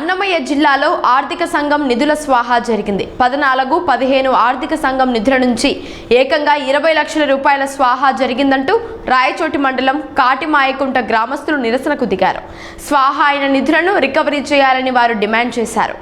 అన్నమయ్య జిల్లాలో ఆర్థిక సంఘం నిధుల స్వాహా జరిగింది. పద్నాలుగు పదిహేను ఆర్థిక సంఘం నిధుల నుంచి ఏకంగా ఇరవై లక్షల రూపాయల స్వాహా జరిగిందంటూ రాయచోటి మండలం కాటిమాయకుంట గ్రామస్తులు నిరసనకు దిగారు. స్వాహా అయిన నిధులను రికవరీ చేయాలని వారు డిమాండ్ చేశారు.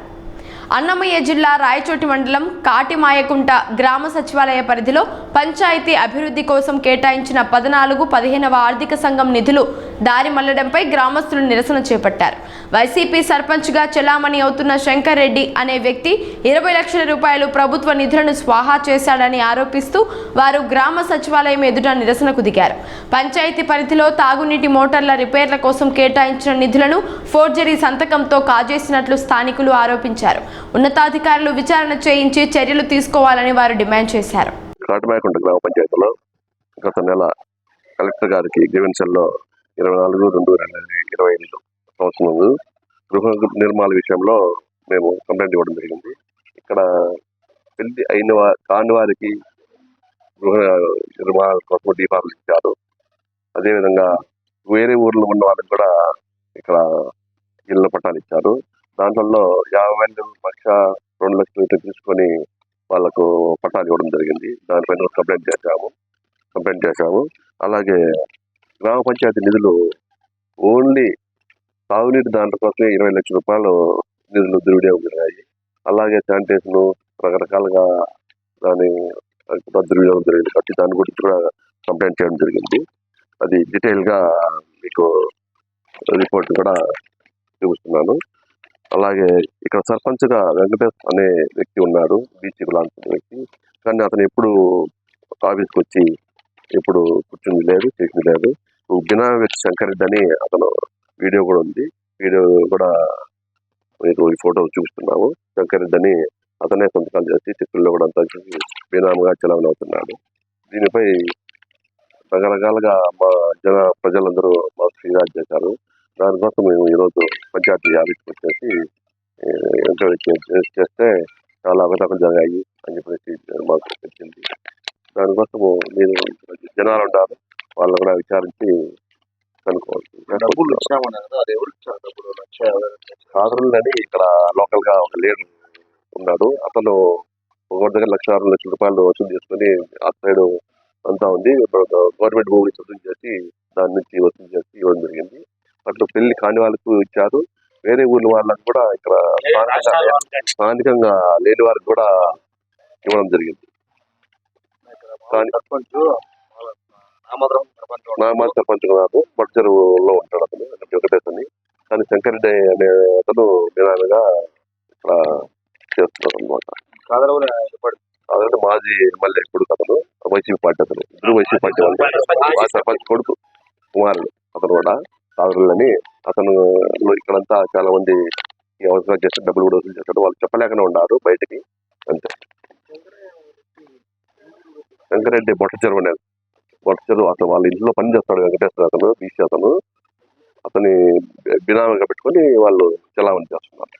అన్నమయ్య జిల్లా రాయచోటి మండలం కాటిమాయకుంట గ్రామ సచివాలయ పరిధిలో పంచాయతీ అభివృద్ధి కోసం కేటాయించిన పద్నాలుగు పదిహేనవ ఆర్థిక సంఘం నిధులు దారి మళ్ళడంపై గ్రామస్తులు నిరసన చేపట్టారు. వైసీపీ సర్పంచ్గా చెలామణి అవుతున్న శంకర్ రెడ్డి అనే వ్యక్తి ఇరవై లక్షల రూపాయలు ప్రభుత్వ నిధులను స్వాహా చేశాడని ఆరోపిస్తూ వారు గ్రామ సచివాలయం ఎదుట నిరసనకు దిగారు. పంచాయతీ పరిధిలో తాగునీటి మోటార్ల రిపేర్ల కోసం కేటాయించిన నిధులను ఫోర్జరీ సంతకంతో కాజేసినట్లు స్థానికులు ఆరోపించారు. ఉన్నతాధికారులు విచారణ చేయించి చర్యలు తీసుకోవాలని వారు డిమాండ్ చేశారు. కాటమాయకుంట గ్రామ పంచాయతీలో గత నెల కలెక్టర్ గారికి గ్రీవెన్సల్లో ఇరవై నాలుగు రెండు రెండు వేల ఇరవై ఐదు సంవత్సరం గృహ నిర్మాణ విషయంలో మేము కంప్లైంట్ ఇవ్వడం జరిగింది. ఇక్కడ పెళ్ళి అయిన వా కాని వారికి గృహ నిర్మాణ కోసం దీపాలు ఇచ్చారు. అదేవిధంగా వేరే ఊర్లో ఉన్న వాళ్ళకి కూడా ఇక్కడ ఇళ్ళ పట్టాలు ఇచ్చారు. దాంట్లో యాభై వేలు లక్ష రెండు లక్షలు తీసుకొని వాళ్ళకు పట్టాలు ఇవ్వడం జరిగింది. దానిపైన కంప్లైంట్ చేశాము. కంప్లైంట్ చేశాము. అలాగే గ్రామ పంచాయతీ నిధులు ఓన్లీ తాగునీటి దాంట్లో కోసమే ఇరవై లక్షల రూపాయలు నిధులు దుర్వినియోగం జరిగాయి. అలాగే శానిటేషన్ రకరకాలుగా దాని దుర్వినియోగం జరిగింది. కాబట్టి దాని గురించి కూడా కంప్లైంట్ చేయడం జరిగింది. అది డీటెయిల్గా మీకు రిపోర్ట్ కూడా చూపిస్తున్నాను. అలాగే ఇక్కడ సర్పంచ్గా వెంకటేష్ అనే వ్యక్తి ఉన్నాడు. బీసీ లాంటి వ్యక్తి. కానీ అతను ఎప్పుడు ఆఫీస్కి వచ్చి ఎప్పుడు కూర్చుంది లేదు చేసింది లేదు. బినా వ్యక్తి శంకర్ రెడ్డి అని అతను వీడియో కూడా ఉంది. వీడియో కూడా మీకు ఈ ఫోటో చూపిస్తున్నాము. శంకర్ రెడ్డి అని అతనే సంతకాలు చేసి చెక్కుల్లో కూడా అంతా చేసి బినాముగా చలామణి అవుతున్నాడు. దీనిపై రకరకాలుగా మా జన ప్రజలందరూ మాకు ఫిర్యాదు చేశారు. దానికోసం మేము ఈరోజు పంచాయతీ ఆఫీస్కి వచ్చేసి ఎంకరేజ్ చేస్తే చాలా అవకతవకలు జరిగాయి అని చెప్పేసి మాకు తెలిసింది. దానికోసము మీరు జనాలు ఉంటారు వాళ్ళు కూడా విచారించి డబ్బులు కనుక్కోవచ్చు ఇచ్చామన్నారు కదా అది ఎవరికి ఇచ్చారు డబ్బులు? లక్ష యాభై వేలు లక్ష సాధారణ అని ఇక్కడ లోకల్గా ఒక లీడర్ ఉన్నాడు. అతను ఒకరి దగ్గర లక్ష ఆరు లక్షల రూపాయలు వసూలు చేసుకుని ఆ సైడ్ అంతా ఉంది. గవర్నమెంట్ భూమిని వసూలు చేసి దాని నుంచి వసూలు చేసి ఇవ్వడం జరిగింది. అట్లా పెళ్ళి కాని వాళ్ళకు ఇచ్చారు. వేరే ఊర్ల వాళ్ళకు కూడా ఇక్కడ స్థానికంగా లేని వారికి కూడా ఇవ్వడం జరిగింది. కానీ- సర్పంచ్ కాదు బడ్జరులో ఉంటాడు అతను అని కానీ శంకరెడ్డి అనే అతను నిదానంగా ఇక్కడ చేస్తున్నారు అనమాట అదంటే మాజీ ఎమ్మెల్యే కొడుకు అతను వైసీపీ పార్టీ అతను. ఇద్దరు వైసీపీ పార్టీ వాళ్ళు. మా సర్పంచ్ కొడుకు కుమారుడు అతను కూడా కాదరులని అతను ఇక్కడంతా చాలా మంది అవసరం చేస్తే డబ్బులు కూడా వసూలు చేస్తారు వాళ్ళు చెప్పలేకనే ఉన్నారు బయటికి అంతే. వెంకరెడ్డి బొట్ట చెరువు వర్షలు బొట్ట అతను వాళ్ళ ఇంట్లో పని చేస్తాడు వెంకటేశ్వర అతను బీసీ అతను. అతని బినామీగా పెట్టుకొని వాళ్ళు చలామణి చేస్తున్నారు.